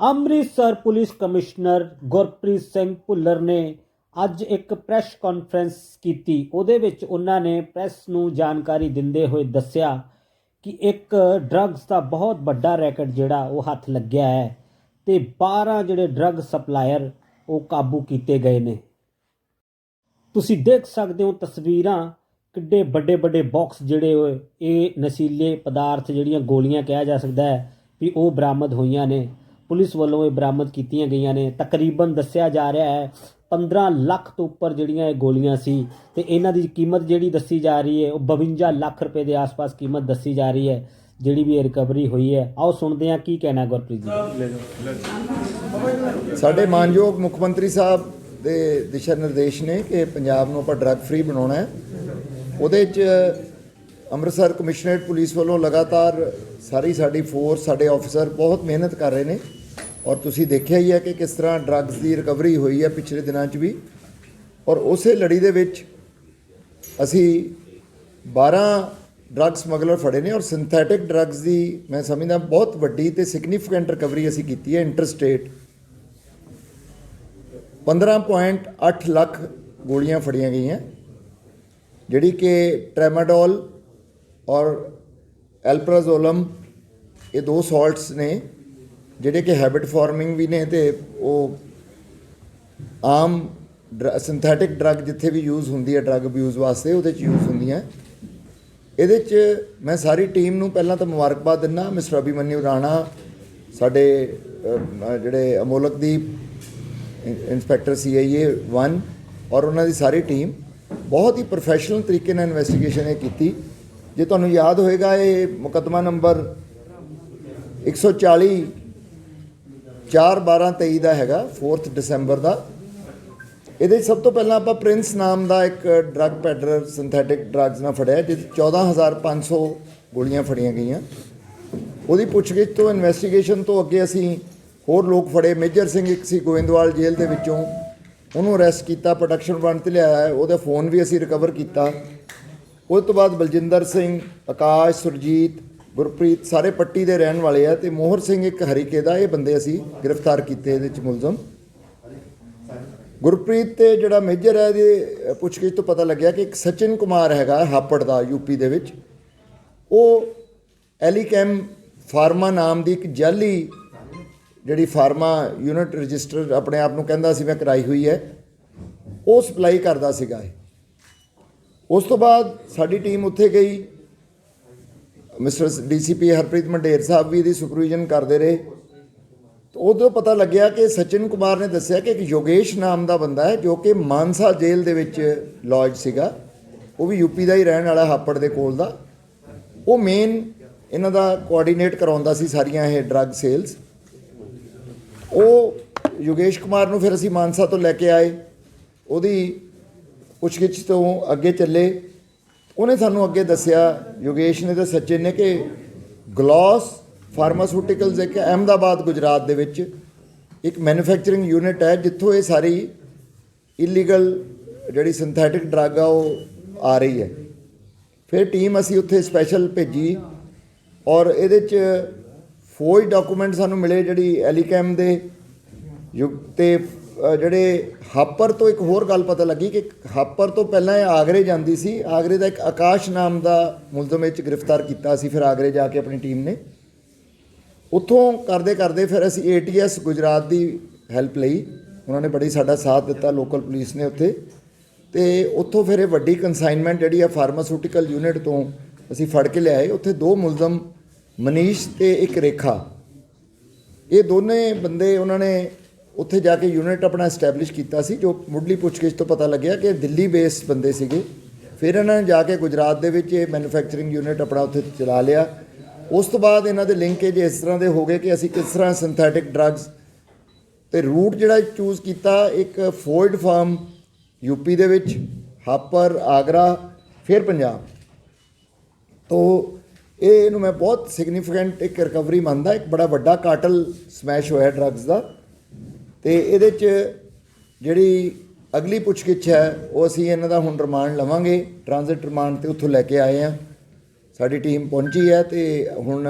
Amritsar police commissioner Gurpreet Singh Bhullar ਨੇ ਅੱਜ ਇੱਕ ਪ੍ਰੈਸ ਕਾਨਫਰੰਸ ਕੀਤੀ। ਉਹਦੇ ਵਿੱਚ ਉਹਨਾਂ ਨੇ ਪ੍ਰੈਸ ਨੂੰ ਜਾਣਕਾਰੀ ਦਿੰਦੇ ਹੋਏ ਦੱਸਿਆ ਕਿ ਇੱਕ ਡਰੱਗਸ ਦਾ ਬਹੁਤ ਵੱਡਾ ਰੈਕਟ ਜਿਹੜਾ ਉਹ ਹੱਥ ਲੱਗਿਆ ਹੈ ਤੇ 12 ਜਿਹੜੇ ਡਰੱਗ ਸਪਲਾਇਰ ਉਹ ਕਾਬੂ ਕੀਤੇ ਗਏ ਨੇ। ਤੁਸੀਂ ਦੇਖ ਸਕਦੇ ਹੋ ਤਸਵੀਰਾਂ ਕਿੱਡੇ ਵੱਡੇ ਵੱਡੇ ਬਾਕਸ ਜਿਹੜੇ ਹੋਏ ਇਹ ਨਸ਼ੀਲੇ ਪਦਾਰਥ ਜਿਹੜੀਆਂ ਗੋਲੀਆਂ ਕਿਹਾ ਜਾ ਸਕਦਾ ਹੈ ਵੀ ਉਹ ਬਰਾਮਦ ਹੋਈਆਂ ਨੇ। ਪੁਲਿਸ ਵੱਲੋਂ ਇਹ ਬਰਾਮਦ ਕੀਤੀਆਂ ਗਈਆਂ ਨੇ। ਤਕਰੀਬਨ ਦੱਸਿਆ ਜਾ ਰਿਹਾ ਹੈ 15 ਲੱਖ ਤੋਂ ਉੱਪਰ ਜਿਹੜੀਆਂ ਇਹ ਗੋਲੀਆਂ ਸੀ ਤੇ ਇਹਨਾਂ ਦੀ ਕੀਮਤ ਜਿਹੜੀ ਦੱਸੀ ਜਾ ਰਹੀ ਹੈ, ਉਹ 52 ਲੱਖ ਰੁਪਏ ਦੇ ਆਸ-ਪਾਸ ਕੀਮਤ ਦੱਸੀ ਜਾ ਰਹੀ ਹੈ, ਜਿਹੜੀ ਵੀ ਇਹ ਰਿਕਵਰੀ ਹੋਈ ਹੈ। ਆਓ ਸੁਣਦੇ ਹਾਂ ਕੀ ਕਹਿਣਾ ਗੁਰਪ੍ਰੀਤ ਜੀ। ਸਾਡੇ ਮਾਨਯੋਗ ਮੁੱਖ ਮੰਤਰੀ ਸਾਹਿਬ ਦੇ ਦਿਸ਼ਾ ਨਿਰਦੇਸ਼ ਨੇ ਕਿ ਪੰਜਾਬ ਨੂੰ ਆਪਾਂ ਡਰੱਗ ਫ੍ਰੀ ਬਣਾਉਣਾ ਹੈ। ਉਹਦੇ 'ਚ ਅੰਮ੍ਰਿਤਸਰ ਕਮਿਸ਼ਨਰੇਟ ਪੁਲਿਸ ਵੱਲੋਂ ਲਗਾਤਾਰ ਸਾਰੀ ਸਾਡੀ ਫੋਰਸ ਸਾਡੇ ਆਫੀਸਰ ਬਹੁਤ ਮਿਹਨਤ ਕਰ ਰਹੇ ਨੇ। ਔਰ ਤੁਸੀਂ ਦੇਖਿਆ ਹੀ ਹੈ ਕਿ ਕਿਸ ਤਰ੍ਹਾਂ ਡਰੱਗਸ ਦੀ ਰਿਕਵਰੀ ਹੋਈ ਹੈ ਪਿਛਲੇ ਦਿਨਾਂ 'ਚ ਵੀ। ਔਰ ਉਸੇ ਲੜੀ ਦੇ ਵਿੱਚ ਅਸੀਂ 12 ਡਰੱਗ ਸਮਗਲਰ ਫੜੇ ਨੇ ਔਰ ਸਿੰਥੈਟਿਕ ਡਰੱਗਸ ਦੀ ਮੈਂ ਸਮਝਦਾ ਬਹੁਤ ਵੱਡੀ ਤੇ ਸਿਗਨੀਫੀਕੈਂਟ ਰਿਕਵਰੀ ਅਸੀਂ ਕੀਤੀ ਹੈ ਇੰਟਰਸਟੇਟ 15.8 ਲੱਖ ਗੋਲੀਆਂ ਫੜੀਆਂ ਗਈਆਂ, ਜਿਹੜੀ ਕਿ ਟ੍ਰੈਮਾਡੋਲ ਔਰ ਐਲਪਰਾਜ਼ੋਲਮ ਇਹ ਦੋ ਸਾਲਟਸ ਨੇ। ਜਿਹੜੇ ਕਿ ਹੈਬਿਟ ਫਾਰਮਿੰਗ ਵੀ ਨੇ ਤੇ ਉਹ ਆਮ ਸਿੰਥੈਟਿਕ ਡਰੱਗ ਜਿੱਥੇ ਵੀ ਯੂਜ਼ ਹੁੰਦੀ ਹੈ ਡਰੱਗ ਅਬਿਊਜ਼ ਵਾਸਤੇ ਉਹਦੇ 'ਚ ਯੂਜ਼ ਹੁੰਦੀਆਂ। ਇਹਦੇ 'ਚ ਮੈਂ ਸਾਰੀ ਟੀਮ ਨੂੰ ਪਹਿਲਾਂ ਤਾਂ ਮੁਬਾਰਕਬਾਦ ਦਿੰਦਾ ਮਿਸਟਰ ਅਭਿਮਨਿਊ ਰਾਣਾ ਸਾਡੇ ਅਹ, ਜਿਹੜੇ ਅਮੋਲਕਦੀਪ ਇੰਸਪੈਕਟਰ ਸੀਆਈਏ 1 ਔਰ ਉਹਨਾਂ ਦੀ ਸਾਰੀ ਟੀਮ ਬਹੁਤ ਹੀ ਪ੍ਰੋਫੈਸ਼ਨਲ ਤਰੀਕੇ ਨਾਲ ਇਨਵੈਸਟੀਗੇਸ਼ਨ ਇਹ ਕੀਤੀ। ਜੇ ਤੁਹਾਨੂੰ ਯਾਦ ਹੋਏਗਾ ਇਹ ਮੁਕੱਦਮਾ ਨੰਬਰ 140 4 12 23 ਦਾ ਹੈਗਾ 4th ਦਸੰਬਰ ਦਾ। ਇਹਦੇ 'ਚ ਸਭ ਤੋਂ ਪਹਿਲਾਂ ਆਪਾਂ ਪ੍ਰਿੰਸ ਨਾਮ ਦਾ ਇੱਕ ਡਰੱਗ ਪੈਡਲਰ ਸਿੰਥੈਟਿਕ ਡਰੱਗਸ ਨਾਲ ਫੜਿਆ, ਜਿਹਦੇ 'ਚ 14500 ਗੋਲੀਆਂ ਫੜੀਆਂ ਗਈਆਂ। ਉਹਦੀ ਪੁੱਛਗਿੱਛ ਤੋਂ ਇਨਵੈਸਟੀਗੇਸ਼ਨ ਤੋਂ ਅੱਗੇ ਅਸੀਂ ਹੋਰ ਲੋਕ ਫੜੇ। ਮੇਜਰ ਸਿੰਘ ਇੱਕ ਸੀ, ਗੋਇੰਦਵਾਲ ਜੇਲ੍ਹ ਦੇ ਵਿੱਚੋਂ। ਉਹਨੂੰ ਅਰੈਸਟ ਕੀਤਾ ਪ੍ਰੋਡਕਸ਼ਨ ਬਣ ਤੇ ਲਿਆਇਆ। ਉਹਦਾ ਫੋਨ ਵੀ ਅਸੀਂ ਰਿਕਵਰ ਕੀਤਾ। ਉਸ ਤੋਂ ਬਾਅਦ ਬਲਜਿੰਦਰ ਸਿੰਘ, ਆਕਾਸ਼, ਸੁਰਜੀਤ ਗੁਰਪ੍ਰੀਤ ਸਾਰੇ ਪੱਟੀ ਦੇ ਰਹਿਣ ਵਾਲੇ ਆ ਤੇ ਮੋਹਰ ਸਿੰਘ ਇੱਕ ਹਰੀਕੇ ਦਾ, ਇਹ ਬੰਦੇ ਅਸੀਂ ਗ੍ਰਿਫਤਾਰ ਕੀਤੇ ਇਹਦੇ ਚ ਮੁਲਜ਼ਮ। ਗੁਰਪ੍ਰੀਤ ਤੇ ਜਿਹੜਾ ਮੇਜਰ ਹੈ ਇਹਦੇ ਪੁੱਛਗਿੱਛ ਤੋਂ ਪਤਾ ਲੱਗਿਆ ਕਿ ਇੱਕ ਸਚਿਨ ਕੁਮਾਰ ਹੈਗਾ ਹਾਪੜ ਦਾ ਯੂਪੀ ਦੇ ਵਿੱਚ। ਉਹ ਐਲੀਕੈਮ ਫਾਰਮਾ ਨਾਮ ਦੀ ਇੱਕ ਜਾਲੀ ਜਿਹੜੀ ਫਾਰਮਾ ਯੂਨਿਟ ਰਜਿਸਟਰ ਆਪਣੇ ਆਪ ਨੂੰ ਕਹਿੰਦਾ ਸੀ, ਮੈਂ ਕਰਾਈ ਹੋਈ ਹੈ। ਉਹ ਸਪਲਾਈ ਕਰਦਾ ਸੀਗਾ ਉਸ ਤੋਂ ਬਾਅਦ ਸਾਡੀ ਟੀਮ ਉੱਥੇ ਗਈ। ਮਿਸਟਰ ਡੀਸੀਪੀ ਹਰਪ੍ਰੀਤ ਮੰਡੇਰ ਸਾਹਿਬ ਵੀ ਇਹਦੀ ਸੁਪਰਵੀਜ਼ਨ ਕਰਦੇ ਰਹੇ। ਤਾਂ ਉਦੋਂ ਪਤਾ ਲੱਗਿਆ ਕਿ ਸਚਿਨ ਕੁਮਾਰ ਨੇ ਦੱਸਿਆ ਕਿ ਇੱਕ ਯੋਗੇਸ਼ ਨਾਮ ਦਾ ਬੰਦਾ ਹੈ, ਜੋ ਕਿ ਮਾਨਸਾ ਜੇਲ੍ਹ ਦੇ ਵਿੱਚ ਲੌਜ ਸੀਗਾ। ਉਹ ਵੀ ਯੂਪੀ ਦਾ ਹੀ ਰਹਿਣ ਵਾਲਾ, ਹਾਪੜ ਦੇ ਕੋਲ ਦਾ। ਉਹ ਮੇਨ ਇਹਨਾਂ ਦਾ ਕੋਆਰਡੀਨੇਟ ਕਰਾਉਂਦਾ ਸੀ ਸਾਰੀਆਂ ਇਹ ਡਰੱਗ ਸੇਲਸ ਉਹ ਯੋਗੇਸ਼ ਕੁਮਾਰ ਨੂੰ ਫਿਰ ਅਸੀਂ ਮਾਨਸਾ ਤੋਂ ਲੈ ਕੇ ਆਏ। ਉਹਦੀ ਪੁੱਛਗਿੱਛ ਤੋਂ ਅੱਗੇ ਚੱਲੇ। ਉਹਨੇ ਸਾਨੂੰ ਅੱਗੇ ਦੱਸਿਆ, ਯੋਗੇਸ਼ ਨੇ ਤੇ ਸਚਿਨ ਨੇ ਕਿ ਗਲੋਸ ਫਾਰਮਾਸਿਊਟੀਕਲਸ ਇੱਕ ਅਹਿਮਦਾਬਾਦ, ਗੁਜਰਾਤ ਦੇ ਵਿੱਚ ਇੱਕ ਮੈਨੂਫੈਕਚਰਿੰਗ ਯੂਨਿਟ ਹੈ, ਜਿੱਥੋਂ ਇਹ ਸਾਰੀ ਇਲੀਗਲ ਜਿਹੜੀ ਸਿੰਥੈਟਿਕ ਡਰੱਗ ਆ, ਉਹ ਆ ਰਹੀ ਹੈ। ਫਿਰ ਟੀਮ ਅਸੀਂ ਉੱਥੇ ਸਪੈਸ਼ਲ ਭੇਜੀ ਔਰ ਇਹਦੇ ਚ ਫੌਜ ਡਾਕੂਮੈਂਟ ਸਾਨੂੰ ਮਿਲੇ, ਜਿਹੜੀ ਐਲੀਕੈਮ ਦੇ ਯੁਗ ਤੇ ਜਿਹੜੇ ਹਾਪਰ ਤੋਂ ਇੱਕ ਹੋਰ ਗੱਲ ਪਤਾ ਲੱਗੀ ਕਿ ਹਾਪਰ ਤੋਂ ਪਹਿਲਾਂ ਇਹ ਆਗਰੇ ਜਾਂਦੀ ਸੀ। ਆਗਰੇ ਦਾ ਇੱਕ ਆਕਾਸ਼ ਨਾਮ ਦਾ ਮੁਲਜ਼ਮ ਵਿੱਚ ਗ੍ਰਿਫਤਾਰ ਕੀਤਾ ਸੀ, ਫਿਰ ਆਗਰੇ ਜਾ ਕੇ ਆਪਣੀ ਟੀਮ ਨੇ। ਉੱਥੋਂ ਕਰਦੇ ਕਰਦੇ ਫਿਰ ਅਸੀਂ ਏਟੀਐਸ ਗੁਜਰਾਤ ਦੀ ਹੈਲਪ ਲਈ। ਉਹਨਾਂ ਨੇ ਬੜੀ ਸਾਡਾ ਸਾਥ ਦਿੱਤਾ, ਲੋਕਲ ਪੁਲਿਸ ਨੇ ਉੱਥੇ। ਤੇ ਉੱਥੋਂ ਫਿਰ ਇਹ ਵੱਡੀ ਕਨਸਾਈਨਮੈਂਟ ਜਿਹੜੀ ਆ ਫਾਰਮਾਸਿਊਟੀਕਲ ਯੂਨਿਟ ਤੋਂ ਅਸੀਂ ਫੜ ਕੇ ਲਿਆਏ। ਉੱਥੇ ਦੋ ਮੁਲਜ਼ਮ ਮਨੀਸ਼ ਤੇ ਇੱਕ ਰੇਖਾ। ਇਹ ਦੋਨੇ ਬੰਦੇ ਉਹਨਾਂ ਨੇ ਉੱਥੇ ਜਾ ਕੇ ਯੂਨਿਟ ਆਪਣਾ ਐਸਟੈਬਲਿਸ਼ ਕੀਤਾ ਸੀ, ਜੋ ਮੁੱਢਲੀ ਪੁੱਛਗਿੱਛ ਤੋਂ ਪਤਾ ਲੱਗਿਆ ਕਿ ਦਿੱਲੀ ਬੇਸਡ ਬੰਦੇ ਸੀਗੇ। ਫਿਰ ਇਹਨਾਂ ਨੇ ਜਾ ਕੇ ਗੁਜਰਾਤ ਦੇ ਵਿੱਚ ਇਹ ਮੈਨੂਫੈਕਚਰਿੰਗ ਯੂਨਿਟ ਆਪਣਾ ਉੱਥੇ ਚਲਾ ਲਿਆ। ਉਸ ਤੋਂ ਬਾਅਦ ਇਹਨਾਂ ਦੇ ਲਿੰਕੇਜ ਇਸ ਤਰ੍ਹਾਂ ਦੇ ਹੋ ਗਏ ਕਿ ਅਸੀਂ ਕਿਸ ਤਰ੍ਹਾਂ ਸਿੰਥੈਟਿਕ ਡਰੱਗਸ ਤੇ ਰੂਟ ਜਿਹੜਾ ਚੂਜ਼ ਕੀਤਾ, ਇੱਕ ਫੋਰਡ ਫਾਰਮ ਯੂਪੀ ਦੇ ਵਿੱਚ ਹਾਪਰ ਆਗਰਾ ਫਿਰ ਪੰਜਾਬ। ਤੋਂ ਇਹ ਇਹਨੂੰ ਮੈਂ ਬਹੁਤ ਸਿਗਨੀਫੀਕੈਂਟ ਇੱਕ ਰਿਕਵਰੀ ਮੰਨਦਾ, ਇੱਕ ਬੜਾ ਵੱਡਾ ਕਾਟਲ ਸਮੈਸ਼ ਹੋਇਆ ਡਰੱਗਸ ਦਾ। ਤੇ ਇਹਦੇ ਚ ਜਿਹੜੀ ਅਗਲੀ ਪੁੱਛਗਿੱਛ ਹੈ, ਉਹ ਅਸੀਂ ਇਹਨਾਂ ਦਾ ਹੁਣ ਰਿਮਾਂਡ ਲਵਾਂਗੇ ਟ੍ਰਾਂਜ਼ਿਟ ਰਿਮਾਂਡ ਤੇ ਉੱਥੋਂ ਲੈ ਕੇ ਆਏ ਆ ਸਾਡੀ ਟੀਮ ਪਹੁੰਚੀ ਹੈ ਤੇ ਹੁਣ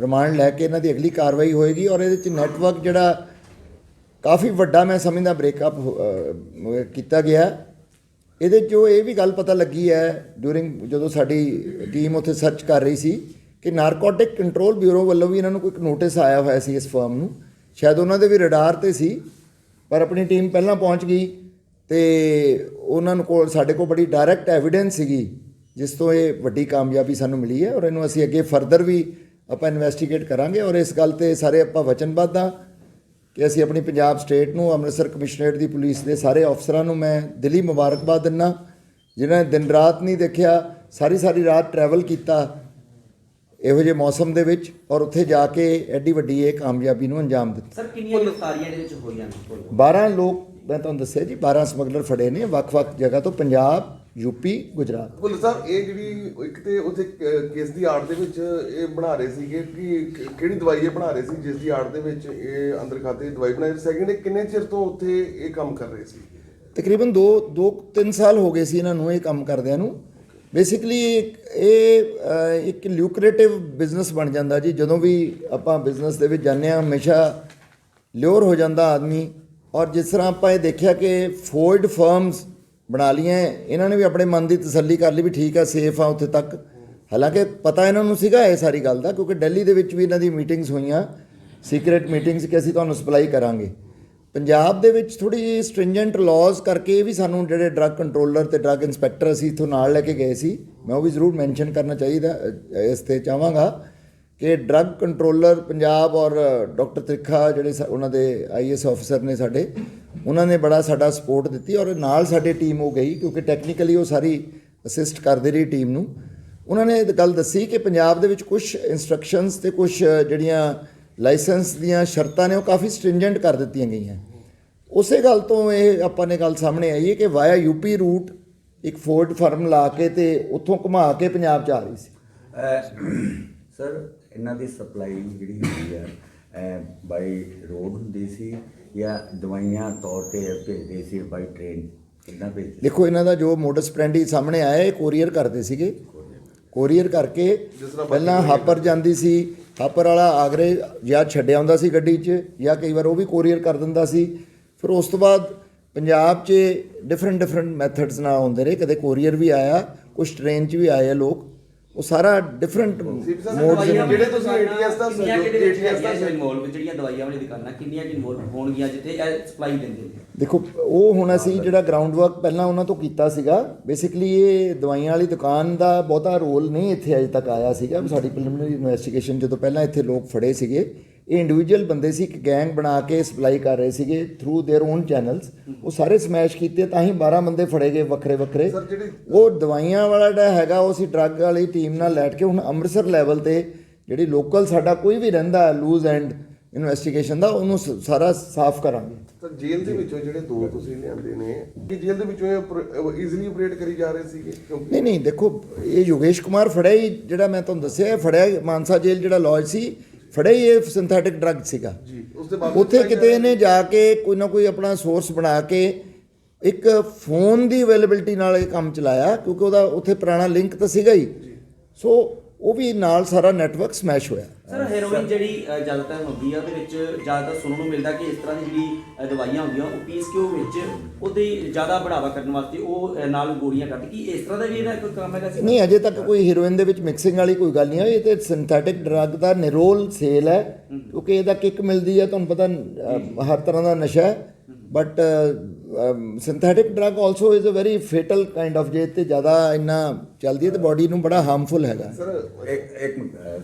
ਰਿਮਾਂਡ ਲੈ ਕੇ ਇਹਨਾਂ ਦੀ ਅਗਲੀ ਕਾਰਵਾਈ ਹੋਏਗੀ ਔਰ ਇਹਦੇ ਚ ਨੈਟਵਰਕ ਜਿਹੜਾ ਕਾਫੀ ਵੱਡਾ ਮੈਂ ਸਮਝਦਾ ਬ੍ਰੇਕਅਪ ਕੀਤਾ ਗਿਆ। ਇਹਦੇ 'ਚੋਂ ਇਹ ਵੀ ਗੱਲ ਪਤਾ ਲੱਗੀ ਹੈ ਡੂਰਿੰਗ ਜਦੋਂ ਸਾਡੀ ਟੀਮ ਉੱਥੇ ਸਰਚ ਕਰ ਰਹੀ ਸੀ ਕਿ ਨਾਰਕੋਟਿਕ ਕੰਟਰੋਲ ਬਿਊਰੋ ਵੱਲੋਂ ਵੀ ਇਹਨਾਂ ਨੂੰ ਕੋਈ ਨੋਟਿਸ ਆਇਆ ਹੋਇਆ ਸੀ ਇਸ ਫਰਮ ਨੂੰ ਸ਼ਾਇਦ ਉਹਨਾਂ ਦੇ ਵੀ ਰਡਾਰ ਤੇ ਸੀ, ਪਰ ਆਪਣੀ ਟੀਮ ਪਹਿਲਾਂ ਪਹੁੰਚ ਗਈ ਤੇ ਉਹਨਾਂ ਨੂੰ ਕੋਲ, ਸਾਡੇ ਕੋਲ ਬੜੀ ਡਾਇਰੈਕਟ ਐਵੀਡੈਂਸ ਸੀਗੀ, ਜਿਸ ਤੋਂ ਇਹ ਵੱਡੀ ਕਾਮਯਾਬੀ ਸਾਨੂੰ ਮਿਲੀ ਹੈ ਔਰ ਇਹਨੂੰ ਅਸੀਂ ਅੱਗੇ ਫਰਦਰ ਵੀ ਆਪਾਂ ਇਨਵੈਸਟੀਗੇਟ ਕਰਾਂਗੇ ਔਰ ਇਸ ਗੱਲ ਤੇ ਸਾਰੇ ਆਪਾਂ ਵਚਨਬੱਧ ਹਾਂ ਕਿ ਅਸੀਂ ਆਪਣੀ ਪੰਜਾਬ ਸਟੇਟ ਨੂੰ, ਅੰਮ੍ਰਿਤਸਰ ਕਮਿਸ਼ਨਰੇਟ ਦੀ ਪੁਲਿਸ ਦੇ ਸਾਰੇ ਅਫਸਰਾਂ ਨੂੰ ਮੈਂ ਦਿਲੀ ਮੁਬਾਰਕਬਾਦ ਦਿੰਦਾ ਜਿਨ੍ਹਾਂ ਨੇ ਦਿਨ ਰਾਤ ਨਹੀਂ ਦੇਖਿਆ ਸਾਰੀ ਸਾਰੀ ਰਾਤ ਟਰੈਵਲ ਕੀਤਾ ਇਹੋ ਜਿਹੇ ਮੌਸਮ ਦੇ ਵਿੱਚ ਔਰ ਉੱਥੇ ਜਾ ਕੇ ਐਡੀ ਵੱਡੀ ਇਹ ਕਾਮਯਾਬੀ ਨੂੰ ਅੰਜਾਮ ਦਿੱਤਾ। ਸਰ ਕਿੰਨੀਆਂ ਗ੍ਰਿਫਤਾਰੀਆਂ ਇਹਦੇ ਵਿੱਚ ਹੋਈਆਂ ਨੇ ਕੁੱਲ? 12 ਲੋਕ ਮੈਂ ਤੁਹਾਨੂੰ ਦੱਸਿਆ ਜੀ 12 ਸਮਗਲਰ ਫੜੇ ਨੇ ਵੱਖ-ਵੱਖ ਜਗ੍ਹਾ ਤੋਂ ਪੰਜਾਬ ਯੂਪੀ ਗੁਜਰਾਤ। ਭੁੱਲ ਸਾਹਿਬ ਇਹ ਜਿਹੜੀ ਇੱਕ ਤੇ ਉੱਥੇ ਕੇਸ ਦੀ ਆੜ ਦੇ ਵਿੱਚ ਇਹ ਬਣਾ ਰਹੇ ਸੀਗੇ ਕਿ ਕ- ਕਿਹੜੀ ਦਵਾਈ ਇਹ ਬਣਾ ਰਹੇ ਸੀ ਜਿਸ ਦੀ ਆੜ ਦੇ ਵਿੱਚ ਇਹ ਅੰਦਰ ਖਾਤੇ ਦਵਾਈ ਬਣਾਈ ਸੈਕਿੰਡ ਇਹ ਕਿੰਨੇ ਚਿਰ ਤੋਂ ਉੱਥੇ ਇਹ ਕੰਮ ਕਰ ਰਹੇ ਸੀ? ਤਕਰੀਬਨ 2 2 3 ਸਾਲ ਹੋ ਗਏ ਸੀ ਇਹਨਾਂ ਨੂੰ ਇਹ ਕੰਮ ਕਰਦਿਆਂ ਨੂੰ। ਬੇਸਿਕਲੀ ਇਹ ਇੱਕ ਲਿਊਕਰੇਟਿਵ ਬਿਜ਼ਨਸ ਬਣ ਜਾਂਦਾ ਜੀ। ਜਦੋਂ ਵੀ ਆਪਾਂ ਬਿਜ਼ਨਸ ਦੇ ਵਿੱਚ ਜਾਂਦੇ ਹਾਂ, ਹਮੇਸ਼ਾ ਲਿਓਰ ਹੋ ਜਾਂਦਾ ਆਦਮੀ। ਔਰ ਜਿਸ ਤਰ੍ਹਾਂ ਆਪਾਂ ਇਹ ਦੇਖਿਆ ਕਿ ਫੋਰਡ ਫਰਮਸ ਬਣਾ ਲਈਆਂ, ਇਹਨਾਂ ਨੇ ਵੀ ਆਪਣੇ ਮਨ ਦੀ ਤਸੱਲੀ ਕਰ ਲਈ ਵੀ ਠੀਕ ਆ ਸੇਫ ਆ ਉੱਥੇ ਤੱਕ। ਹਾਲਾਂਕਿ ਪਤਾ ਇਹਨਾਂ ਨੂੰ ਸੀਗਾ ਇਹ ਸਾਰੀ ਗੱਲ ਦਾ, ਕਿਉਂਕਿ ਦਿੱਲੀ ਦੇ ਵਿੱਚ ਵੀ ਇਹਨਾਂ ਦੀ ਮੀਟਿੰਗਸ ਹੋਈਆਂ। ਸੀਕ੍ਰੀਟ ਮੀਟਿੰਗਸ ਕਿ ਅਸੀਂ ਤੁਹਾਨੂੰ ਸਪਲਾਈ ਕਰਾਂਗੇ। ਪੰਜਾਬ ਦੇ ਵਿੱਚ ਥੋੜੀ ਜਿਹੀ ਸਟ੍ਰਿੰਜੈਂਟ ਲਾਜ਼ ਕਰਕੇ ਵੀ ਸਾਨੂੰ ਜਿਹੜੇ ਡਰੱਗ ਕੰਟਰੋਲਰ ਤੇ ਡਰੱਗ ਇਨਸਪੈਕਟਰ ਅਸੀਂ ਇਥੋਂ ਨਾਲ ਲੈ ਕੇ ਗਏ ਸੀ, ਮੈਂ ਉਹ ਵੀ ਜ਼ਰੂਰ ਮੈਂਸ਼ਨ ਕਰਨਾ ਚਾਹੀਦਾ ਇਸ ਤੇ ਚਾਹਾਂਗਾ ਕਿ ਡਰੱਗ ਕੰਟਰੋਲਰ ਪੰਜਾਬ ਔਰ ਡਾਕਟਰ ਤ੍ਰਿਖਾ ਜਿਹੜੇ ਸਾ- ਉਹਨਾਂ ਦੇ ਆਈਐਸ ਆਫੀਸਰ ਨੇ ਸਾਡੇ, ਉਹਨਾਂ ਨੇ ਬੜਾ ਸਾਡਾ ਸਪੋਰਟ ਦਿੱਤੀ ਔਰ ਨਾਲ ਸਾਡੀ ਟੀਮ ਉਹ ਗਈ ਕਿਉਂਕਿ ਟੈਕਨੀਕਲੀ ਉਹ ਸਾਰੀ ਅਸਿਸਟ ਕਰਦੇ ਰਹੀ ਟੀਮ ਨੂੰ। ਉਹਨਾਂ ਨੇ ਇਹ ਗੱਲ ਦੱਸੀ ਕਿ ਪੰਜਾਬ ਦੇ ਵਿੱਚ ਕੁਝ ਇਨਸਟਰਕਸ਼ਨਸ ਤੇ ਕੁਝ ਜਿਹੜੀਆਂ ਲਾਇਸੈਂਸ ਦੀਆਂ ਸ਼ਰਤਾਂ ਨੇ ਉਹ ਕਾਫੀ ਸਟ੍ਰਿੰਜੈਂਟ ਕਰ ਦਿੱਤੀਆਂ ਗਈਆਂ। ਉਸੇ ਗੱਲ ਤੋਂ ਇਹ ਆਪਾਂ ਨੇ ਗੱਲ ਸਾਹਮਣੇ ਆਈ ਹੈ ਕਿ ਵਾਇਆ ਯੂਪੀ ਰੂਟ ਇੱਕ ਫੋਰਡ ਫਰਮ ਲਾ ਕੇ ਤੇ ਉੱਥੋਂ ਘੁਮਾ ਕੇ ਪੰਜਾਬ ਚ ਆ ਰਹੀ ਸੀ। ਸਰ ਇਹਨਾਂ ਦੀ ਸਪਲਾਈ ਜਿਹੜੀ ਹੁੰਦੀ ਹੈ ਬਾਈ ਰੋਡ ਹੁੰਦੀ ਸੀ ਜਾਂ ਦਵਾਈਆਂ ਤੌਰ ਤੇ ਭੇਜਦੇ ਸੀ ਬਾਈ ਟ੍ਰੇਨ ਕਿੱਦਾਂ ਭੇਜਦੇ? ਦੇਖੋ ਇਹਨਾਂ ਦਾ ਜੋ ਮੋਡਸ ਪ੍ਰੈਂਡੀ ਸਾਹਮਣੇ ਆਇਆ ਇਹ ਕੋਰੀਅਰ ਕਰਦੇ ਸੀਗੇ। ਕੋਰੀਅਰ ਕਰਕੇ ਪਹਿਲਾਂ ਹਾਪਰ ਜਾਂਦੀ ਸੀ ਥਾਪਰ ਵਾਲਾ ਆਗਰੇ ਜਾਂ ਛੱਡਿਆ ਹੁੰਦਾ ਸੀ ਗੱਡੀ 'ਚ ਜਾਂ ਕਈ ਵਾਰ ਉਹ ਵੀ ਕੋਰੀਅਰ ਕਰ ਦਿੰਦਾ ਸੀ। ਫਿਰ ਉਸ ਤੋਂ ਬਾਅਦ ਪੰਜਾਬ 'ਚ ਡਿਫਰੈਂਟ ਡਿਫਰੈਂਟ ਮੈਥਡਸ ਨਾਲ ਆਉਂਦੇ ਰਹੇ। ਕਦੇ ਕੋਰੀਅਰ ਵੀ ਆਇਆ ਕੁਝ ਟ੍ਰੇਨ 'ਚ ਵੀ ਆਏ ਆ ਲੋਕ। ਉਹ ਸਾਰਾ ਡਿਫਰੈਂਟ ਦਵਾਈਆਂ ਜਿਹੜੇ ਤੁਸੀਂ ATS ਦਾ ਵਿੱਚ ATS ਦਾ ਇਨਵੋਲਵ ਜਿਹੜੀਆਂ ਦਵਾਈਆਂ ਵਾਲੀ ਦੁਕਾਨਾਂ ਕਿੰਨੀਆਂ ਇਨਵੋਲਵ ਹੋਣਗੀਆਂ ਜਿੱਥੇ ਇਹ ਸਪਲਾਈ ਦਿੰਦੇ ਨੇ? ਦੇਖੋ ਉਹ ਹੁਣ ਅਸੀਂ ਜਿਹੜਾ ਗਰਾਊਂਡ ਵਰਕ ਪਹਿਲਾਂ ਉਹਨਾਂ ਤੋਂ ਕੀਤਾ ਸੀਗਾ ਬੇਸਿਕਲੀ ਇਹ ਦਵਾਈਆਂ ਵਾਲੀ ਦੁਕਾਨ ਦਾ ਬਹੁਤਾ ਰੋਲ ਨਹੀਂ ਇੱਥੇ ਅਜੇ ਤੱਕ ਆਇਆ ਸੀਗਾ। ਸਾਡੀ ਪ੍ਰੀਲਿਮਿਨਰੀ ਇਨਵੈਸਟੀਗੇਸ਼ਨ ਜਦੋਂ ਪਹਿਲਾਂ ਇੱਥੇ ਲੋਕ ਫੜੇ ਸੀਗੇ ਇਹ ਇੰਡੀਵਿਜੂਅਲ ਬੰਦੇ ਸੀ ਇੱਕ ਗੈਂਗ ਬਣਾ ਕੇ ਸਪਲਾਈ ਕਰ ਰਹੇ ਸੀਗੇ ਥਰੂ देयर ਓਨ ਚੈਨਲਸ ਉਹ ਸਾਰੇ ਸਮੈਸ਼ ਕੀਤੇ ਤਾਂ ਹੀ 12 ਬੰਦੇ ਫੜੇ ਗਏ ਵੱਖਰੇ ਵੱਖਰੇ Sir, ਜਿਹੜੀ- ਉਹ ਦਵਾਈਆਂ ਵਾਲਾ ਜਿਹੜਾ ਹੈਗਾ ਉਹ ਅਸੀਂ ਡਰੱਗ ਵਾਲੀ ਟੀਮ ਨਾਲ ਲੈਟ ਕੇ ਹੁਣ ਅੰਮ੍ਰਿਤਸਰ ਲੈਵਲ ਤੇ ਜਿਹੜੀ ਲੋਕਲ ਸਾਡਾ ਕੋਈ ਵੀ ਰਹਿੰਦਾ ਲੂਜ਼ ਐਂਡ ਇਨਵੈਸਟੀਗੇਸ਼ਨ ਦਾ ਉਹਨੂੰ ਸ- ਸਾਰਾ ਸਾਫ਼ ਕਰਾਂਗੇ ਸਰ ਜੇਲ੍ਹ ਦੇ ਵਿੱਚੋਂ ਜਿਹੜੇ ਦੋ ਤੁਸੀਂ ਲਿਆਂਦੇ ਨੇ ਕਿ ਜੇਲ੍ਹ ਦੇ ਵਿੱਚੋਂ ਇਹ ਈਜ਼ੀਲੀ ਆਪਰੇਟ ਕਰੀ ਜਾ ਰਹੇ ਸੀਗੇ ਕਿਉਂਕਿ ਨਹੀਂ ਨਹੀਂ ਦੇਖੋ ਇਹ ਯੋਗੇਸ਼ ਕੁਮਾਰ ਫੜਿਆ ਹੀ ਜਿਹੜਾ ਮੈਂ ਤੁਹਾਨੂੰ ਦੱਸਿਆ ਇਹ ਫੜਿਆ ਹੀ ਮਾਨਸਾ ਜੇਲ੍ਹ ਜਿਹੜਾ ਲੌਜ ਸੀ ਫੜਿਆ ਹੀ ਇਹ ਸਿੰਥੈਟਿਕ ਡਰੱਗ ਸੀਗਾ। ਜੀ ਉਸ ਦੇ ਬਾਅਦ ਉੱਥੇ ਕਿਤੇ ਇਹਨੇ ਜਾ ਕੇ ਕੋਈ ਨਾ ਕੋਈ ਆਪਣਾ ਸੋਰਸ ਬਣਾ ਕੇ ਇੱਕ ਫੋਨ ਦੀ ਅਵੇਲੇਬਿਲਟੀ ਨਾਲ ਇਹ ਕੰਮ ਚਲਾਇਆ ਕਿਉਂਕਿ ਉਹਦਾ ਉੱਥੇ ਪੁਰਾਣਾ ਲਿੰਕ ਤਾਂ ਸੀਗਾ ਹੀ। ਸੋ ਉਹ ਵੀ ਨਾਲ ਸਾਰਾ ਨੈਟਵਰਕ ਸਮੈਸ਼ ਹੋਇਆ। ਸਰ ਹੈਰੋਇਨ ਜਿਹੜੀ ਅ, ਜ਼ਿਆਦਾਤਰ ਹੁੰਦੀ ਆ ਉਹਦੇ ਵਿੱਚ ਜ਼ਿਆਦਾਤਰ ਸੁਣਨ ਨੂੰ ਮਿਲਦਾ ਕਿ ਇਸ ਤਰ੍ਹਾਂ ਦੀ ਜਿਹੜੀ ਅ, ਦਵਾਈਆਂ ਹੁੰਦੀਆਂ ਉਹ ਉਹ ਵਿੱਚ ਉਹਦੀ ਜ਼ਿਆਦਾ ਬੜਾਵਾ ਕਰਨ ਵਾਸਤੇ ਉਹ ਅ, ਨਾਲ ਗੋਲੀਆਂ ਕੱਢ ਕੀ ਇਸ ਤਰ੍ਹਾਂ ਦਾ ਵੀ ਇਹਦਾ ਕੋਈ ਕੰਮ ਹੈਗਾ ਸੀ? ਨਹੀਂ ਅਜੇ ਤੱਕ ਕੋਈ ਹੀਰੋਇਨ ਦੇ ਵਿੱਚ ਮਿਕਸਿੰਗ ਵਾਲੀ ਕੋਈ ਗੱਲ ਨਹੀਂ ਹੋਈ ਇਹ ਤੇ ਸਿੰਥੈਟਿਕ ਡਰੱਗ ਦਾ ਨਿਰੋਲ ਸੇਲ ਹੈ। ਕਿਉਂਕਿ ਇਹਦਾ ਕਿੱਕ ਮਿਲਦੀ ਹੈ ਤੁਹਾਨੂੰ ਪਤਾ ਅਹ, ਹਰ ਤਰ੍ਹਾਂ ਦਾ ਨਸ਼ਾ ਹੈ। But synthetic drug also is a very fatal kind of ਜੇ ਤੇ ਜ਼ਿਆਦਾ ਇੰਨਾ ਚੱਲਦੀ ਹੈ ਤੇ ਬਾਡੀ ਨੂੰ ਬੜਾ ਹਾਰਮਫੁਲ ਹੈਗਾ ਸਰ ਇੱਕ ਇੱਕ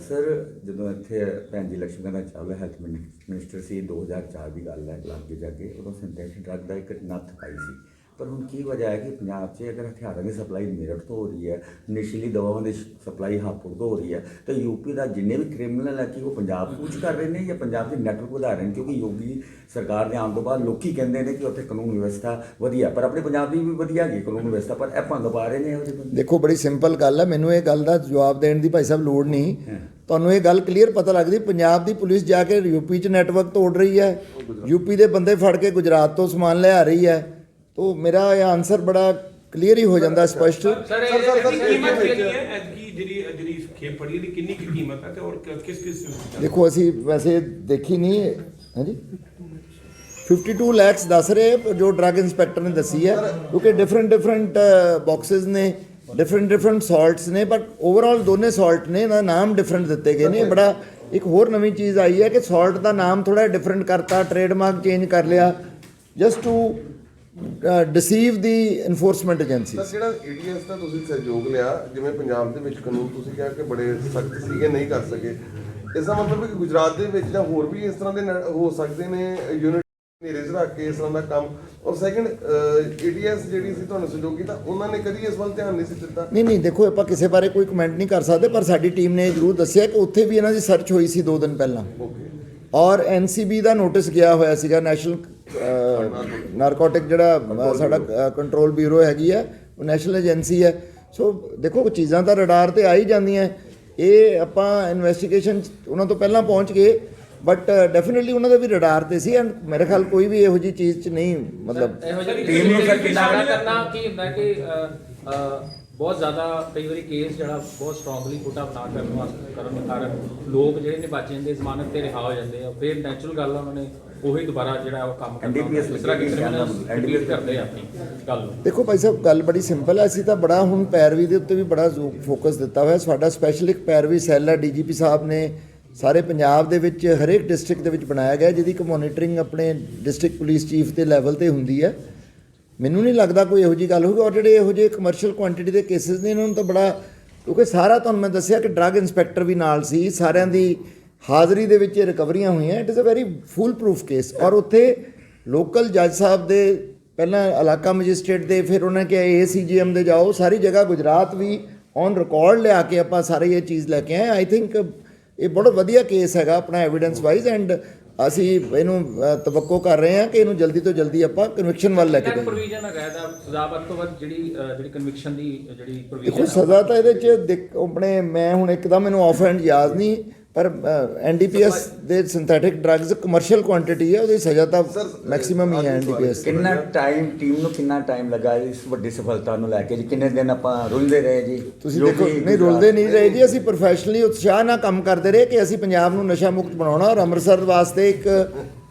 ਸਰ ਜਦੋਂ ਇੱਥੇ ਭੈਣ ਜੀ ਲక్ష్ਮੀ ਦਾ ਚਾਵਲਾ ਹੈਲਥ ਮਿਨਿਸਟਰ ਸੀ 2004 ਦੀ ਗੱਲ ਹੈ ਲਾਗੇ ਜਾ ਕੇ ਉਦੋਂ ਸਿੰਥੈਟਿਕ ਡਰੱਗ ਦਾ ਇੱਕ ਨੱਥ ਪਾਈ ਸੀ ਪਰ ਹੁਣ ਕੀ ਵਜ੍ਹਾ ਹੈ ਕਿ ਪੰਜਾਬ 'ਚ ਅਗਰ ਹਥਿਆਰਾਂ ਦੀ ਸਪਲਾਈ ਮੇਰਠ ਤੋਂ ਹੋ ਰਹੀ ਹੈ ਨਸ਼ੀਲੀ ਦਵਾਵਾਂ ਦੀ ਸਪਲਾਈ ਹਾਪੁਰ ਤੋਂ ਹੋ ਰਹੀ ਹੈ ਤਾਂ ਯੂਪੀ ਦਾ ਜਿੰਨੇ ਵੀ ਕ੍ਰਿਮੀਨਲ ਹੈ ਕਿ ਉਹ ਪੰਜਾਬ ਕੂਚ ਕਰ ਰਹੇ ਨੇ ਜਾਂ ਪੰਜਾਬ ਦੀ ਨੈਟਵਰਕ ਵਧਾ ਰਹੇ ਨੇ? ਕਿਉਂਕਿ ਯੋਗੀ ਸਰਕਾਰ ਦੇ ਆਉਣ ਤੋਂ ਬਾਅਦ ਲੋਕੀ ਕਹਿੰਦੇ ਨੇ ਕਿ ਉੱਥੇ ਕਾਨੂੰਨ ਵਿਵਸਥਾ ਵਧੀਆ ਪਰ ਆਪਣੇ ਪੰਜਾਬ ਦੀ ਵੀ ਵਧੀਆ ਹੈਗੀ ਕਾਨੂੰਨ ਵਿਵਸਥਾ ਪਰ ਇਹ ਭੰਗ ਪਾ ਰਹੇ ਨੇ ਇਹੋ ਜਿਹੇ ਦੇਖੋ ਬੜੀ ਸਿੰਪਲ ਗੱਲ ਹੈ ਮੈਨੂੰ ਇਹ ਗੱਲ ਦਾ ਜਵਾਬ ਦੇਣ ਦੀ ਭਾਈ ਸਾਹਿਬ ਲੋੜ ਨਹੀਂ। ਤੁਹਾਨੂੰ ਇਹ ਗੱਲ ਕਲੀਅਰ ਪਤਾ ਲੱਗਦੀ ਪੰਜਾਬ ਦੀ ਪੁਲਿਸ ਜਾ ਕੇ ਯੂਪੀ 'ਚ ਨੈਟਵਰਕ ਤੋੜ ਰਹੀ ਹੈ। ਯੂਪੀ ਦੇ ਬੰਦੇ ਫੜ ਕੇ ਗੁਜਰਾਤ ਤੋਂ ਸਮਾਨ ਲਿਆ ਰਹੀ ਹੈ। ਤੋ ਮੇਰਾ ਇਹ ਆਨਸਰ ਬੜਾ ਕਲੀਅਰ ਹੀ ਹੋ ਜਾਂਦਾ ਸਪਸ਼ਟ। ਸਰ ਇਹਦੀ ਕੀਮਤ ਕਿੰਨੀ ਹੈ? ਐਤਕੀ ਜਿਹੜੀ ਜਿਹੜੀ ਖੇਪ ਫੜੀ ਦੀ ਕਿੰਨੀ ਕੀ ਕੀਮਤ ਹੈ ਤੇ ਔਰ ਕਿਸ ਕਿਸ ਦੇਖੋ ਅਸੀਂ ਵੈਸੇ ਦੇਖੀ ਨਹੀਂ ਹਾਂਜੀ? 52 ਲੱਖ ਦੱਸ ਰਹੇ ਜੋ ਡਰੱਗ ਇੰਸਪੈਕਟਰ ਨੇ ਦੱਸੀ ਹੈ ਕਿਉਂਕਿ ਡਿਫਰੈਂਟ ਡਿਫਰੈਂਟ ਬਾਕਸਸ ਨੇ ਡਿਫਰੈਂਟ ਡਿਫਰੈਂਟ ਸਾਲਟਸ ਨੇ ਬਟ ਓਵਰਆਲ ਦੋਨੇ ਸਾਲਟ ਨੇ ਇਹਦਾ ਨਾਮ ਡਿਫਰੈਂਟ ਦਿੱਤੇ ਗਏ ਨੇ। ਬੜਾ ਇੱਕ ਹੋਰ ਨਵੀਂ ਚੀਜ਼ ਆਈ ਹੈ ਕਿ ਸਾਲਟ ਦਾ ਨਾਮ ਥੋੜਾ ਡਿਫਰੈਂਟ ਕਰਤਾ ਟ੍ਰੇਡਮਾਰਕ ਚੇਂਜ ਕਰ ਲਿਆ। Just to deceive the enforcement agency sir ਜਿਹੜਾ ਏਡੀਐਸ ਦਾ ਤੁਸੀਂ ਸਹਿਯੋਗ ਲਿਆ ਜਿਵੇਂ ਪੰਜਾਬ ਦੇ ਵਿੱਚ ਕਾਨੂੰਨ ਤੁਸੀਂ ਕਿਹਾ ਕਿ ਬੜੇ ਸਖਤ ਸੀਗੇ ਨਹੀਂ ਕਰ ਸਕੇ ਇਸ ਦਾ ਮਤਲਬ ਹੈ ਕਿ ਗੁਜਰਾਤ ਦੇ ਵਿੱਚ ਜਾਂ ਹੋਰ ਵੀ ਇਸ ਤਰ੍ਹਾਂ ਦੇ ਹੋ ਸਕਦੇ ਨੇ ਯੂਨਿਟ ਨੇਰੇ 'ਚ ਰੱਖ ਕੇ ਇਸ ਤਰ੍ਹਾਂ ਦਾ ਕੰਮ। ਔਰ ਸੈਕੰਡ ਏਡੀਐਸ ਜਿਹੜੀ ਸੀ ਤੁਹਾਨੂੰ ਸਹਿਯੋਗ ਕੀਤਾ ਉਹਨਾਂ ਨੇ ਕਦੀ ਇਸ ਵੱਲ ਧਿਆਨ ਨਹੀਂ ਸੀ ਦਿੱਤਾ? ਨਹੀਂ ਨਹੀਂ ਦੇਖੋ ਆਪਾਂ ਕਿਸੇ ਬਾਰੇ ਕੋਈ ਕਮੈਂਟ ਨਹੀਂ ਕਰ ਸਕਦੇ ਪਰ ਸਾਡੀ ਟੀਮ ਨੇ ਜ਼ਰੂਰ ਦੱਸਿਆ ਕਿ ਉੱਥੇ ਵੀ ਇਹਨਾਂ ਦੀ ਸਰਚ ਹੋਈ ਸੀ 2 ਦਿਨ ਪਹਿਲਾਂ। ਔਰ ਐਨਸੀਬੀ ਦਾ ਨੋਟਿਸ ਗਿਆ ਹੋਇਆ ਸੀਗਾ ਨੈਸ਼ਨਲ ਨਾਰਕੋਟਿਕ ਜਿਹੜਾ ਸਾਡਾ ਕੰਟਰੋਲ ਬਿਊਰੋ ਹੈਗੀ ਹੈ ਉਹ ਨੈਸ਼ਨਲ ਏਜੰਸੀ ਹੈ ਸੋ ਦੇਖੋ ਚੀਜ਼ਾਂ ਤਾਂ ਰਡਾਰ ਤੇ ਆ ਹੀ ਜਾਂਦੀਆਂ। ਇਹ ਆਪਾਂ ਇਨਵੈਸਟੀਗੇਸ਼ਨ ਉਹਨਾਂ ਤੋਂ ਪਹਿਲਾਂ ਪਹੁੰਚ ਗਏ ਬਟ ਡੈਫੀਨਿਟਲੀ ਉਹਨਾਂ ਦਾ ਵੀ ਰਡਾਰ ਤੇ ਸੀ ਐਂਡ ਮੇਰੇ ਖਿਆਲ ਕੋਈ ਵੀ ਇਹੋ ਜੀ ਚੀਜ਼ 'ਚ ਨਹੀਂ ਮਤਲਬ ਇਹੋ ਜਿਹੀ ਟੀਮ ਨੂੰ ਸਰ ਕਿੰਨਾ ਕਰਨਾ ਕੀ ਹੁੰਦਾ ਕਿ ਬਹੁਤ ਜ਼ਿਆਦਾ ਕਈ ਵਾਰੀ ਕੇਸ ਜਿਹੜਾ ਬਹੁਤ ਸਟਰੋਂਗਲੀ ਪੁੱਟ ਅਪ ਨਾ ਕਰਨ ਵਾਸਤੇ ਕਰਨ ਦੇ ਕਾਰਨ ਲੋਕ ਜਿਹੜੇ ਨੇ ਬਚ ਜਾਂਦੇ ਜ਼ਮਾਨਤ ਤੇ ਰਿਹਾ ਹੋ ਜਾਂਦੇ ਆ। ਫਿਰ ਨੈਚੁਰਲ ਗੱਲ ਆ ਉਹਨਾਂ ਨੇ ਉਹੀ ਦੁਬਾਰਾ ਜਿਹੜਾ ਉਹ ਕੰਮ NDPS ਹੁੰਦਾ। ਇਸ ਤਰ੍ਹਾਂ ਨੇ NDPS ਰਿਪੀਟ ਕਰਦੇ ਆ ਆਪਣੀ ਗੱਲ ਨੂੰ। ਦੇਖੋ ਭਾਈ ਸਾਹਿਬ ਗੱਲ ਬੜੀ ਸਿੰਪਲ ਹੈ। ਅਸੀਂ ਤਾਂ ਬੜਾ ਹੁਣ ਪੈਰਵੀ ਦੇ ਉੱਤੇ ਵੀ ਬੜਾ ਫੋਕਸ ਦਿੱਤਾ ਹੋਇਆ। ਸਾਡਾ ਸਪੈਸ਼ਲ ਇੱਕ ਪੈਰਵੀ ਸੈੱਲ ਹੈ। ਡੀਜੀਪੀ ਸਾਹਿਬ ਨੇ ਸਾਰੇ ਪੰਜਾਬ ਦੇ ਵਿੱਚ ਹਰੇਕ ਡਿਸਟ੍ਰਿਕਟ ਦੇ ਵਿੱਚ ਬਣਾਇਆ ਗਿਆ ਜਿਹਦੀ ਕਿ ਮੋਨੀਟਰਿੰਗ ਆਪਣੇ ਡਿਸਟ੍ਰਿਕਟ ਪੁਲਿਸ ਚੀਫ ਦੇ ਲੈਵਲ ਤੇ ਹੁੰਦੀ ਹੈ। ਮੈਨੂੰ ਨਹੀਂ ਲੱਗਦਾ ਕੋਈ ਇਹੋ ਜੀ ਗੱਲ ਹੋਊਗੀ। ਔਰ ਜਿਹੜੇ ਇਹੋ ਜਿਹੇ ਕਮਰਸ਼ੀਅਲ ਕੁਆਂਟੀਟੀ ਦੇ ਕੇਸਿਸ ਨੇ ਇਹਨਾਂ ਨੂੰ ਤਾਂ ਬੜਾ ਕਿਉਂਕਿ ਸਾਰਾ ਤੁਹਾਨੂੰ ਮੈਂ ਦੱਸਿਆ ਕਿ ਡਰੱਗ ਇੰਸਪੈਕਟਰ ਵੀ ਨਾਲ ਸੀ। ਸਾਰਿਆਂ ਦੀ ਹਾਜ਼ਰੀ ਦੇ ਵਿੱਚ ਇਹ ਰਿਕਵਰੀਆਂ ਹੋਈਆਂ it is a very foolproof case ਔਰ ਉੱਥੇ ਲੋਕਲ ਜੱਜ ਸਾਹਿਬ ਦੇ ਪਹਿਲਾਂ ਇਲਾਕਾ ਮੈਜਿਸਟ੍ਰੇਟ ਦੇ ਫਿਰ ਉਹਨਾਂ ਕਿਹਾ ਏਸੀਜੀਐਮ ਦੇ ਜਾਓ ਸਾਰੀ ਜਗ੍ਹਾ ਗੁਜਰਾਤ ਵੀ ਔਨ ਰਿਕਾਰਡ ਲਿਆ ਕੇ ਆਪਾਂ ਸਾਰੇ ਇਹ ਚੀਜ਼ ਲੈ ਕੇ ਆਏ ਆਈ ਥਿੰਕ ਇਹ ਬਹੁਤ ਵਧੀਆ ਕੇਸ ਹੈਗਾ ਆਪਣਾ ਐਵੀਡੈਂਸ ਵਾਈਜ਼ ਐਂਡ ਅਸੀਂ ਇਹਨੂੰ ਤਵੱਕੋ ਕਰ ਰਹੇ ਹਾਂ ਕਿ ਇਹਨੂੰ ਜਲਦੀ ਤੋਂ ਜਲਦੀ ਆਪਾਂ ਕਨਵਿਕਸ਼ਨ ਵੱਲ ਲੈ ਕੇ ਜਾਈਏ। ਪ੍ਰੋਵੀਜ਼ਨ ਹੈਗਾ ਇਹਦਾ ਸਜ਼ਾ ਵੱਧ ਤੋਂ ਵੱਧ ਜਿਹੜੀ ਜਿਹੜੀ ਕਨਵਿਕਸ਼ਨ ਦੀ ਜਿਹੜੀ ਦੇਖੋ ਪ੍ਰੋਵੀਜ਼ਨ ਸਜ਼ਾ ਤਾਂ ਇਹਦੇ ਚ ਦੇਖ- ਆਪਣੇ ਮੈਂ ਹੁਣ ਇੱਕਦਮ ਮੈਨੂੰ ਆਫ ਹੈਂਡ ਯਾਦ ਨਹੀਂ ਪਰ ਐਨਡੀਪੀਐਸ ਦੇ ਸਿੰਥੈਟਿਕ ਡਰੱਗਸ ਕਮਰਸ਼ੀਅਲ ਕੁਆਂਟੀਟੀ ਹੈ ਉਹਦੀ ਸਜ਼ਾ ਤਾਂ ਮੈਕਸਿਮਮ ਹੀ ਹੈ। ਐਨਡੀਪੀਐਸ ਕਿੰਨਾ ਟਾਈਮ ਟੀਮ ਨੂੰ ਕਿੰਨਾ ਟਾਈਮ ਲੱਗਾ ਇਸ ਵੱਡੀ ਸਫਲਤਾ ਨੂੰ ਲੈ ਕੇ ਜੀ? ਕਿੰਨੇ ਦਿਨ ਆਪਾਂ ਰੁਲਦੇ ਰਹੇ ਜੀ? ਤੁਸੀਂ ਦੇਖੋ ਨਹੀਂ ਰੁਲਦੇ ਨਹੀਂ ਰਹੇ ਜੀ ਅਸੀਂ ਪ੍ਰੋਫੈਸ਼ਨਲੀ ਉਤਸ਼ਾਹ ਨਾਲ ਕੰਮ ਕਰਦੇ ਰਹੇ ਕਿ ਅਸੀਂ ਪੰਜਾਬ ਨੂੰ ਨਸ਼ਾ ਮੁਕਤ ਬਣਾਉਣਾ ਔਰ ਅੰਮ੍ਰਿਤਸਰ ਵਾਸਤੇ ਇੱਕ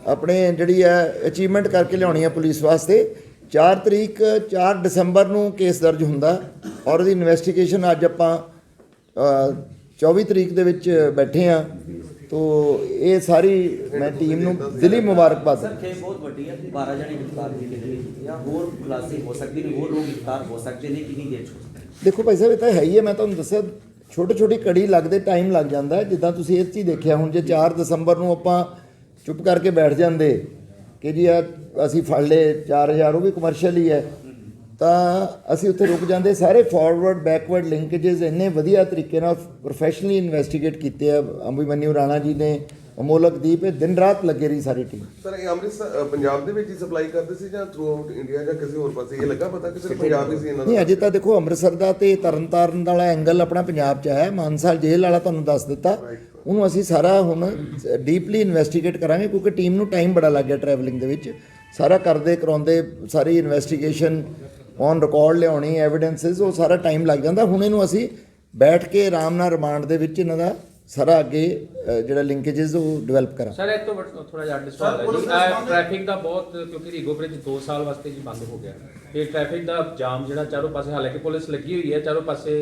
ਆਪਣੇ ਜਿਹੜੀ ਹੈ ਅਚੀਵਮੈਂਟ ਕਰਕੇ ਲਿਆਉਣੀ ਹੈ ਪੁਲਿਸ ਵਾਸਤੇ। 4 ਤਰੀਕ 4 ਦਸੰਬਰ ਨੂੰ ਕੇਸ ਦਰਜ ਹੁੰਦਾ ਔਰ ਉਹਦੀ ਇਨਵੈਸਟੀਗੇਸ਼ਨ ਅੱਜ ਆਪਾਂ 24 ਤਰੀਕ ਦੇ ਵਿੱਚ ਬੈਠੇ ਆ। ਤੋ ਇਹ ਸਾਰੀ ਮੈਂ ਟੀਮ ਨੂੰ ਦਿਲੀ ਮੁਬਾਰਕਬਾਦ ਸਰ ਖੇਪ ਬਹੁਤ ਵੱਡੀ ਹੈ 12 ਜਣੇ ਗ੍ਰਿਫਤਾਰ ਕੀਤੇ ਗਏ। ਜਾਂ ਹੋਰ ਖੁਲਾਸੇ ਹੋ ਸਕਦੇ ਨੇ ਹੋਰ ਲੋਕ ਗ੍ਰਿਫਤਾਰ ਹੋ ਸਕਦੇ ਨੇ ਕਿੰਨੀ ਦੇਰ ਚ ਦੇਖੋ ਭਾਈ ਸਾਹਿਬ ਇਹ ਤਾਂ ਹੈ ਹੀ ਹੈ। ਮੈਂ ਤੁਹਾਨੂੰ ਦੱਸਿਆ ਛੋਟੀ ਛੋਟੀ ਕੜੀ ਲੱਗਦੇ ਟਾਈਮ ਲੱਗ ਜਾਂਦਾ। ਜਿੱਦਾਂ ਤੁਸੀਂ ਇਹ 'ਚ ਹੀ ਦੇਖਿਆ ਹੁਣ ਜੇ 4 ਦਸੰਬਰ ਨੂੰ ਆਪਾਂ ਚੁੱਪ ਕਰਕੇ ਬੈਠ ਜਾਂਦੇ ਕਿ ਜੀ ਆ ਅਸੀਂ ਫੜ ਲਏ 4000 ਉਹ ਵੀ ਕਮਰਸ਼ੀਅਲ ਹੀ ਹੈ। ਤਾਂ ਅਸੀਂ ਉੱਥੇ ਰੁਕ ਜਾਂਦੇ ਸਾਰੇ ਫਾਰਵਰਡ ਬੈਕਵਰਡ ਲਿੰਕੇजेस ਇੰਨੇ ਵਧੀਆ ਤਰੀਕੇ ਨਾਲ ਪ੍ਰੋਫੈਸ਼ਨਲੀ ਇਨਵੈਸਟੀਗੇਟ ਕੀਤੇ ਆ। ਅੰਬੀਮਨਿਊ ਰਾਣਾ ਜੀ ਨੇ ਅਮੋਲਕ ਦੀਪ ਇਹ ਦਿਨ ਰਾਤ ਲੱਗੇ ਰਹੀ ਸਾਰੀ ਟੀਮ ਸਰ ਇਹ ਅੰਮ੍ਰਿਤਸਰ ਪੰਜਾਬ ਦੇ ਵਿੱਚ ਹੀ ਸਪਲਾਈ ਕਰਦੇ ਸੀ ਜਾਂ ਥਰੂ ਆਊਟ ਇੰਡੀਆ ਜਾਂ ਕਿਸੇ ਹੋਰ ਪਾਸੇ? ਇਹ ਲੱਗਾ ਪਤਾ ਕਿ ਸਿਰਫ ਪੰਜਾਬ ਹੀ ਸੀ ਇਹਨਾਂ ਨਹੀਂ ਦਾ ਅਜੇ ਤਾਂ ਦੇਖੋ ਅੰਮ੍ਰਿਤਸਰ ਦਾ ਤੇ ਤਰਨਤਾਰਨ ਵਾਲਾ ਐਂਗਲ ਆਪਣਾ ਪੰਜਾਬ 'ਚ ਹੈ। ਮਾਨਸਾ ਜੇਲ੍ਹ ਵਾਲਾ ਤੁਹਾਨੂੰ ਦੱਸ ਦਿੱਤਾ। ਉਹਨੂੰ ਅਸੀਂ ਸਾਰਾ ਹੁਣ ਡੀਪਲੀ ਇਨਵੈਸਟੀਗੇਟ ਕਰਾਂਗੇ ਕਿਉਂਕਿ ਟੀਮ ਨੂੰ ਟਾਈਮ ਬੜਾ ਲੱਗ ਗਿਆ ਟਰੈਵਲਿੰਗ ਦੇ ਵਿੱਚ। ਸਾਰਾ ਕਰਦੇ ਕਰਾਉਂਦੇ ਸਾਰੀ ਇਨਵੈਸਟੀਗੇਸ਼ਨ ਔਨ ਰਿਕਾਰਡ ਲਿਆਉਣੀ ਐਵੀਡੈਂਸਸ ਉਹ ਸਾਰਾ ਟਾਈਮ ਲੱਗ ਜਾਂਦਾ। ਹੁਣ ਇਹਨੂੰ ਅਸੀਂ ਬੈਠ ਕੇ ਆਰਾਮ ਨਾਲ ਰਿਮਾਂਡ ਦੇ ਵਿੱਚ ਇਹਨਾਂ ਦਾ ਸਾਰਾ ਅੱਗੇ ਜਿਹੜਾ ਲਿੰਕੇजेस ਉਹ ਡਿਵੈਲਪ ਕਰਾਂ। ਸਰ ਇਹ ਤੋਂ ਥੋੜਾ ਜਿਹਾ ਸਵਾਲ ਹੈ। ਜੀ ਟ੍ਰੈਫਿਕ ਦਾ ਬਹੁਤ ਕਿਉਂਕਿ ਰੀਗੋ ਬ੍ਰਿਜ 2 ਸਾਲ ਵਾਸਤੇ ਜੀ ਬੰਦ ਹੋ ਗਿਆ। ਇਹ ਟ੍ਰੈਫਿਕ ਦਾ ਜਾਮ ਜਿਹੜਾ ਚਾਰੋਂ ਪਾਸੇ ਹਾਲਾਂਕਿ ਪੁਲਿਸ ਲੱਗੀ ਹੋਈ ਹੈ ਚਾਰੋਂ ਪਾਸੇ